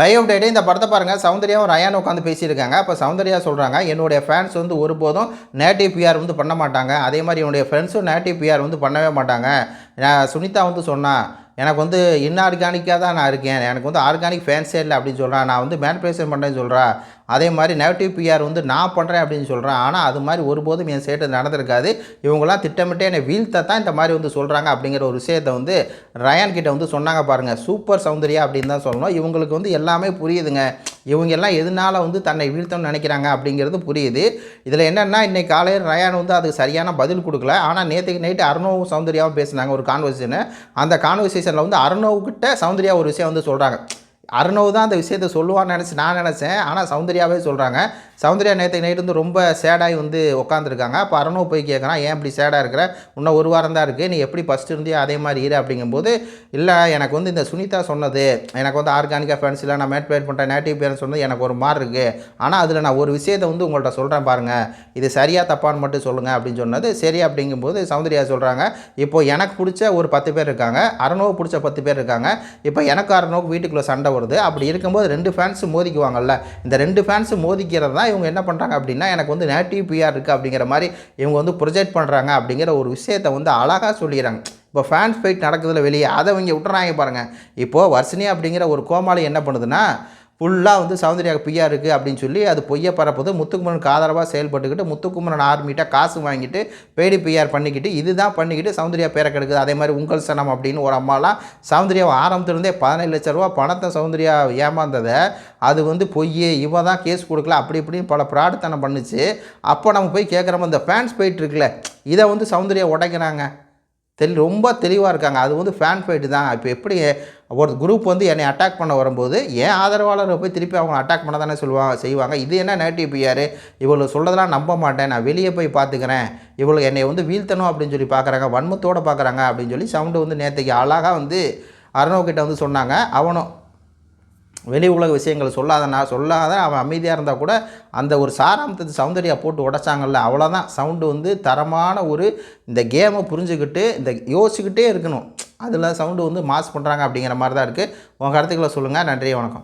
Live update இந்த படத்தை பாருங்கள் சௌந்தர்யாவும் ரயான் உட்காந்து பேசியிருக்காங்க. அப்போ சௌந்தர்யா சொல்கிறாங்க என்னுடைய ஃபேன்ஸ் வந்து ஒருபோதும் நேட்டிவ் பிஆர் வந்து பண்ண மாட்டாங்க. அதே மாதிரி என்னுடைய ஃப்ரெண்ட்ஸும் நேட்டிவ் பிஆர் வந்து பண்ணவே மாட்டாங்க. நான் சுனிதா வந்து சொன்னால் எனக்கு வந்து இன்ஆர்கானிக்காக தான் நான் இருக்கேன். எனக்கு வந்து ஆர்கானிக் ஃபேன்ஸே இல்லை அப்படின்னு சொல்கிறேன் நான் வந்து மேனுஃபேக்சர் பண்ணுறேன்னு சொல்கிறேன் அதே மாதிரி நெகட்டிவ் பிஆர் வந்து நான் பண்ணுறேன் அப்படின்னு சொல்கிறேன் ஆனால் அது மாதிரி ஒருபோதும் என் சேட்டு நடந்திருக்காது. இவங்களாம் திட்டமிட்டே என்னை வீழ்த்த தான் இந்த மாதிரி வந்து சொல்கிறாங்க அப்படிங்கிற ஒரு விஷயத்தை வந்து ரயான் கிட்ட வந்து சொன்னாங்க பாருங்கள் சூப்பர் சௌந்தர்யா அப்படின்னு தான் சொல்லணும். இவங்களுக்கு வந்து எல்லாமே புரியுதுங்க. இவங்க எல்லாம் எதனால வந்து தன்னை வீழ்த்தணும்னு நினைக்கிறாங்க அப்படிங்கிறது புரியுது. இதில் என்னென்னா இன்றைக்கி காலையில் ரயான் வந்து அதுக்கு சரியான பதில் கொடுக்கல. ஆனால் நேற்றுக்கு நைட்டு அருணவும் சௌந்தர்யாவும் பேசினாங்க ஒரு கான்வர்சேஷனை அந்த கான்வர்சேஷனில் வந்து அருணவுக்கிட்ட சௌந்தர்யா ஒரு விஷயம் வந்து சொல்கிறாங்க அருணவ் தான் அந்த விஷயத்த சொல்லுவான்னு நினச்சி நான் நினச்சேன். ஆனால் சௌந்தர்யாவே சொல்கிறாங்க சௌந்தர்யா நேற்று நைட்டு வந்து ரொம்ப சேடாகி வந்து உட்காந்துருக்காங்க அப்போ அருணவ் போய் கேட்குறான் ஏன் இப்படி சேடாக இருக்கிற? இன்னும் ஒரு வாரம் தான் இருக்குது நீ எப்படி ஃபஸ்ட்டு இருந்தியோ அதே மாதிரி இரு அப்படிங்கும்போது இல்லை எனக்கு வந்து இந்த சுனிதா சொன்னது. எனக்கு வந்து ஆர்கானிக்காக ஃபேன்ஸ் இல்லை. நான் மேட்பேட் பண்ணுறேன் நேட்டிவ் பேரன்ஸ் சொன்னது எனக்கு ஒரு மாதிரி இருக்குது ஆனால் அதில் நான் ஒரு விஷயத்தை வந்து உங்கள்கிட்ட சொல்கிறேன் பாருங்கள் இது சரியாக தப்பான்னு மட்டும் சொல்லுங்கள் அப்படின்னு சொன்னது. சரி அப்படிங்கும்போது சௌந்தர்யா சொல்கிறாங்க இப்போ எனக்கு பிடிச்ச ஒரு பத்து பேர் இருக்காங்க. அருணோவு பிடிச்ச பத்து பேர் இருக்காங்க. இப்போ எனக்கு அருணோவுக்கு வீட்டுக்குள்ளே சண்டை போகிறது அப்படி இருக்கும்போது ரெண்டு ஃபேன்ஸு மோதிக்குவாங்கல்ல. இந்த ரெண்டு ஃபேன்ஸு மோதிக்கிறது தான் இவங்க என்ன பண்ணுறாங்க அப்படின்னா எனக்கு வந்து நேட்டிவ் பிஆர் இருக்குது அப்படிங்கிற மாதிரி இவங்க வந்து ப்ரொஜெக்ட் பண்ணுறாங்க அப்படிங்கிற ஒரு விஷயத்தை வந்து அழகாக சொல்லிடுறாங்க. இப்போ ஃபேன்ஸ் ஃபைட் நடக்குதுல வெளியே அதை இவங்க விட்டுறாங்க பாருங்கள் இப்போது வர்ஷினி அப்படிங்கிற ஒரு கோமாளி என்ன பண்ணுதுன்னா ஃபுல்லாக வந்து சௌந்தர்யா பியா இருக்குது அப்படின்னு சொல்லி அது பொய்யை பரப்புது. முத்துக்குமரனுக்கு ஆதரவாக செயல்பட்டுக்கிட்டு முத்துக்குமரன் ஆர்மிகிட்ட காசு வாங்கிட்டு பேடி பிஆர் பண்ணிக்கிட்டு இதுதான் பண்ணிக்கிட்டு சௌந்தர்யா பேரை கெடுக்குது. அதே மாதிரி உங்கள் சனம் அப்படின்னு ஒரு அம்மாலாம் சௌந்தர்யாவை ஆரம்பத்திலிருந்தே பதினேழு லட்ச ரூபா பணத்தை சௌந்தர்யா ஏமாந்ததை அது வந்து பொய் இவ தான் கேஸ் கொடுக்கல அப்படி இப்படின்னு பல பிராடுத்தனம் பண்ணுச்சு. அப்போ நம்ம போய் கேட்குறோம் இந்த ஃபேன்ஸ் போயிட்டு இருக்குல்ல இதை வந்து சௌந்தர்யா உடைக்கிறாங்க. தெளி ரொம்ப தெளிவாக இருக்காங்க. அது வந்து ஃபேன் ஃபைட்டு தான். இப்போ எப்படி ஒரு குரூப் வந்து என்னை அட்டாக் பண்ண வரும்போது ஏன் ஆதரவாளரை போய் திருப்பி அவங்க அட்டாக் பண்ண தானே சொல்லுவாங்க செய்வாங்க. இது என்ன நேட்டிவ் பிஆர் இவ்வளோ சொல்கிறதெல்லாம் நம்ப மாட்டேன். நான் வெளியே போய் பார்த்துக்கிறேன் இவ்வளோ என்னை வந்து வீழ்த்தணும் அப்படின்னு சொல்லி பார்க்குறாங்க வன்மத்தோடு பார்க்குறாங்க அப்படின்னு சொல்லி சவுண்டு வந்து நேற்றுக்கு அழகாக வந்து அருணவ் கிட்ட வந்து சொன்னாங்க. அவனும் வெளி உலக விஷயங்கள் சொல்லாத நான் சொல்லாத அவன் அமைதியாக இருந்தால் கூட அந்த ஒரு சாராம்சத்தை சௌந்தர்யா போட்டு உடைச்சாங்கல்ல அவ்வளோதான் சவுண்டு வந்து தரமான ஒரு இந்த கேமை புரிஞ்சுக்கிட்டு இந்த யோசிச்சுக்கிட்டே இருக்கணும். அதில் சவுண்டு வந்து மாஸ் பண்ணுறாங்க அப்படிங்கிற மாதிரி தான் இருக்குது உங்கள் கருத்துக்களை சொல்லுங்கள் நன்றி வணக்கம்.